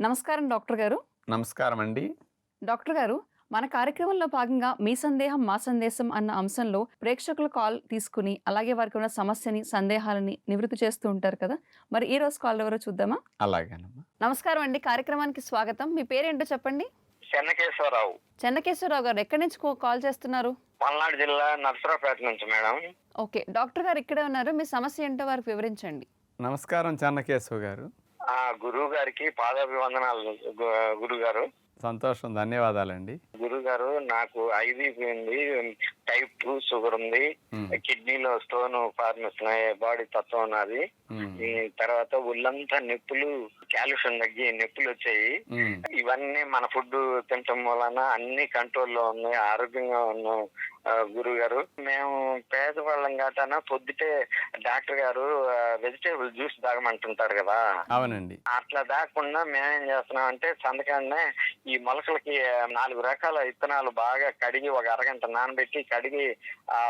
నమస్కారం డాక్టర్ గారు. నమస్కారం అండి డాక్టర్ గారు మన కార్యక్రమంలో భాగంగా మీ సందేహం మా సందేశం అన్న అంశంలో ప్రేక్షకుల కాల్ తీసుకుని అలాగే వారికి ఉన్న సమస్యని సందేహాలని నివృత్తి చేస్తూ ఉంటారు కదా. మరి ఈ రోజు కాల్ ఎవరో చూద్దామా? అలాగేనమ్మా. నమస్కారం అండి. కార్యక్రమానికి స్వాగతం. మీ పేరేంటో చెప్పండి. చెన్నకేశ్వరరావు. చెన్నకేశ్వరరావు గారు ఎక్కడి నుంచి కాల్ చేస్తున్నారు? పల్నాడు జిల్లా నర్సరావుపేట నుంచి మేడం. ఓకే. డాక్టర్ గారు ఇక్కడే ఉన్నారు. మీ సమస్య ఏంటో వారికి వివరించండి. నమస్కారం చెన్నకేశవ్ గారు. ఆ గురువు గారికి పాదాభివందనాలు గురువు గారు సంతోషం ధన్యవాదాలండి. గురువు గారు నాకు ఐబీపీ ఉంది టైప్ టూ షుగర్ ఉంది. కిడ్నీలో స్టోన్ ఫార్మేషన్ బాడీ తత్వం ఉన్నది తర్వాత ఒళ్ళంతా నొప్పులు కాల్షియం తగ్గి నొప్పులు వచ్చాయి. ఇవన్నీ మన ఫుడ్ తినటం వలన అన్ని కంట్రోల్లో ఉన్నాయి ఆరోగ్యంగా ఉన్నాం. గురువు గారు మేము పేదవాళ్ళం కాటన పొద్దుటే డాక్టర్ గారు వెజిటేబుల్ జ్యూస్ తాగమంటుంటారు కదా. అవునండి. అట్లా దాకుండా మేమేం చేస్తున్నాం అంటే సంతకాన్నే ఈ మొలకలకి నాలుగు రకాల విత్తనాలు బాగా కడిగి ఒక అరగంట నానబెట్టి కడిగి ఆ,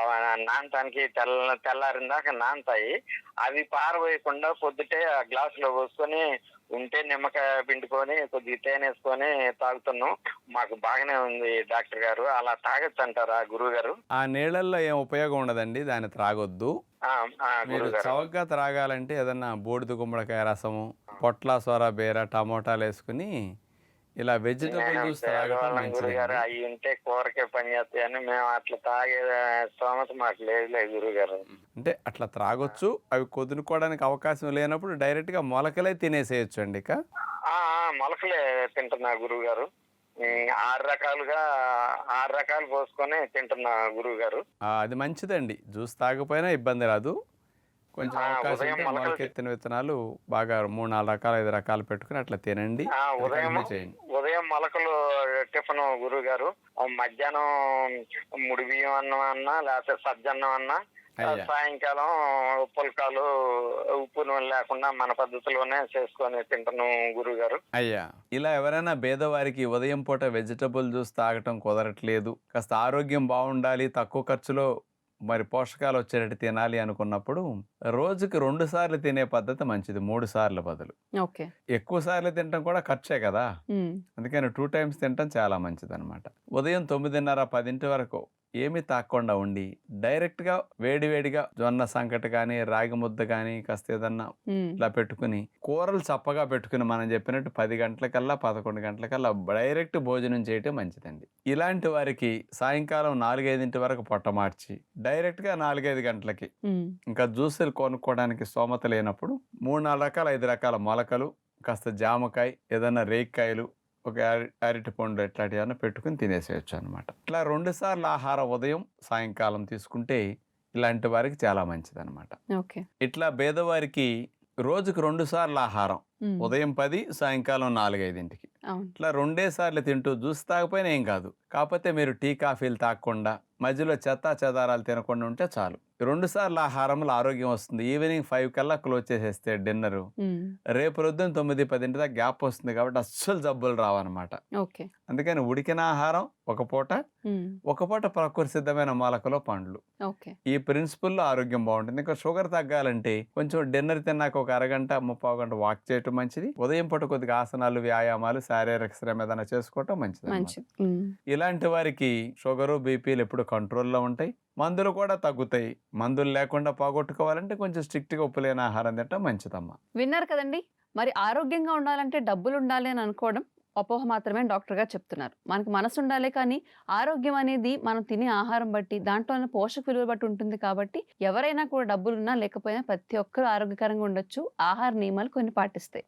నానటానికి తెల్ల తెల్లారిన దాకా నానతాయి. అవి పారవేయకుండా పొద్దుటే ఆ గ్లాసులో పోసుకొని ఉంటే నిమ్మకాయ పిండుకొని కొద్దిగా తేనె వేసుకొని తాగుతున్నాం. మాకు బాగానే ఉంది డాక్టర్ గారు. అలా తాగొచ్చు అంటారా గురువు గారు? ఆ నీళ్ళల్లో ఏం ఉపయోగం ఉండదండి దాన్ని త్రాగొద్దు. మీరు చౌకగా త్రాగాలంటే ఏదన్నా బూడిద గుమ్మడికాయ రసము పొట్ల సొర బీర టమోటాలు వేసుకుని ఇలా వెజిటబుల్ జ్యూస్ మంచిది అవి ఉంటే కూరకే పని చేస్తాయని మేము అట్లా తాగే స్తోమత మాకు లేదు గురువు గారు. అంటే అట్లా త్రాగొచ్చు అవి కుదురుకోవడానికి అవకాశం లేనప్పుడు డైరెక్ట్గా మొలకలే తినేసేయచ్చు అండి ఇక మొలకలే తింటున్నా గురువు గారు. ఆరు రకాలుగా ఆరు రకాలు పోసుకొని తింటున్నా గురువు గారు అది మంచిదండి. జ్యూస్ తాగపోయినా ఇబ్బంది రాదు. కొంచెం అవకాశం మొలకెత్తిన విత్తనాలు బాగా మూడు నాలుగు రకాలు ఐదు రకాలు పెట్టుకుని అట్లా తినండి. ఉదయం ఉదయం మొలకలు టిఫిన్ గురువు గారు మధ్యాహ్నం ముడి బియ్యం అన్నం అన్నా లేకపోతే సజ్జన్నం అన్నా. సాయంకాలం పుల్కాలు ఉప్పు నూనె లేకుండా మన పద్ధతిలోనే చేసుకొని తింటున్నాం గురువు గారు అయ్యా. ఇలా ఎవరైనా పేదవారికి ఉదయం పూట వెజిటబుల్ జ్యూస్ తాగటం కుదరట్లేదు. కాస్త ఆరోగ్యం బాగుండాలి తక్కువ ఖర్చులో మరి పోషకాలు వచ్చేటట్టు తినాలి అనుకున్నప్పుడు రోజుకి రెండు సార్లు తినే పద్ధతి మంచిది మూడు సార్లు బదులు. ఓకే. ఎక్కువ సార్లు తినటం కూడా ఖర్చే కదా. అందుకని టూ టైమ్స్ తినటం చాలా మంచిది అనమాట ఉదయం తొమ్మిదిన్నర పదింటి వరకు ఏమీ తాకుండా ఉండి డైరెక్ట్గా వేడివేడిగా జొన్న సంకటి కానీ రాగి ముద్ద కానీ కాస్త ఏదన్నా ఇలా పెట్టుకుని కూరలు చప్పగా పెట్టుకుని మనం చెప్పినట్టు పది గంటలకల్లా పదకొండు గంటలకల్లా డైరెక్ట్ భోజనం చేయటం మంచిదండి. ఇలాంటి వారికి సాయంకాలం నాలుగైదింటి వరకు పొట్ట మార్చి డైరెక్ట్గా నాలుగైదు గంటలకి ఇంకా జ్యూసులు కొనుక్కోవడానికి స్తోమత లేనప్పుడు మూడు నాలుగు రకాల ఐదు రకాల మొలకలు కాస్త జామకాయ ఏదైనా రేక్కాయలు ఒక అరి- అరటి పండు ఏమైనా పెట్టుకుని తినేసేయచ్చు అనమాట ఇట్లా రెండు సార్లు ఆహారం ఉదయం సాయంకాలం తీసుకుంటే ఇలాంటి వారికి చాలా మంచిది అనమాట ఓకే. ఇట్లా పేదవారికి రోజుకు రెండు సార్లు ఆహారం ఉదయం పది సాయంకాలం నాలుగైదింటికి. ఇట్లా రెండే సార్లు తింటూ జ్యూస్ తాగపోయినా ఏం కాదు. కాకపోతే మీరు టీ కాఫీలు తాగకుండా మధ్యలో చెత్త చెదారాలు తినకుండా ఉంటే చాలు. రెండు సార్లు ఆహారంలో ఆరోగ్యం వస్తుంది. ఈవినింగ్ ఫైవ్ కల్లా క్లోజ్ చేసేస్తే డిన్నర్. రేపు రొద్దున తొమ్మిది పదింటి దాకా గ్యాప్ వస్తుంది కాబట్టి అస్సలు జబ్బులు రావన్నమాట. అందుకని ఉడికిన ఆహారం ఒక పూట ఒక పూట ప్రకృతి సిద్ధమైన మొలకలో పండ్లు. ఈ ప్రిన్సిపల్లో ఆరోగ్యం బాగుంటుంది. ఇంకా షుగర్ తగ్గాలంటే కొంచెం డిన్నర్ తిన్నాక ఒక అరగంట ముప్పావు గంట వాక్ చేయటం మంచిది. ఉదయం పూట కొద్దిగా ఆసనాలు వ్యాయామాలు శారీరక శ్రమ ఏదైనా చేసుకోవటం మంచిది. ఇలాంటి వారికి షుగరు బీపీలు ఎప్పుడు కంట్రోల్లో ఉంటాయి. మందులు కూడా తగ్గుతాయి. మందులు లేకుండా పోగొట్టుకోవాలంటే కొంచెం స్ట్రిక్ట్గా ఉప్పు లేని ఆహారం తింటం మంచిదమ్మా. విన్నారు కదండి? మరి ఆరోగ్యంగా ఉండాలంటే డబ్బులు ఉండాలి అని అనుకోవడం అపోహ మాత్రమే డాక్టర్ గారు చెప్తున్నారు. మనకు మనసు ఉండాలి కానీ ఆరోగ్యం అనేది మనం తినే ఆహారం బట్టి దాంట్లో పోషక విలువ బట్టి ఉంటుంది కాబట్టి ఎవరైనా కూడా డబ్బులున్నా లేకపోయినా ప్రతి ఒక్కరూ ఆరోగ్యకరంగా ఉండొచ్చు. ఆహార నియమాలు కొన్ని పాటిస్తాయి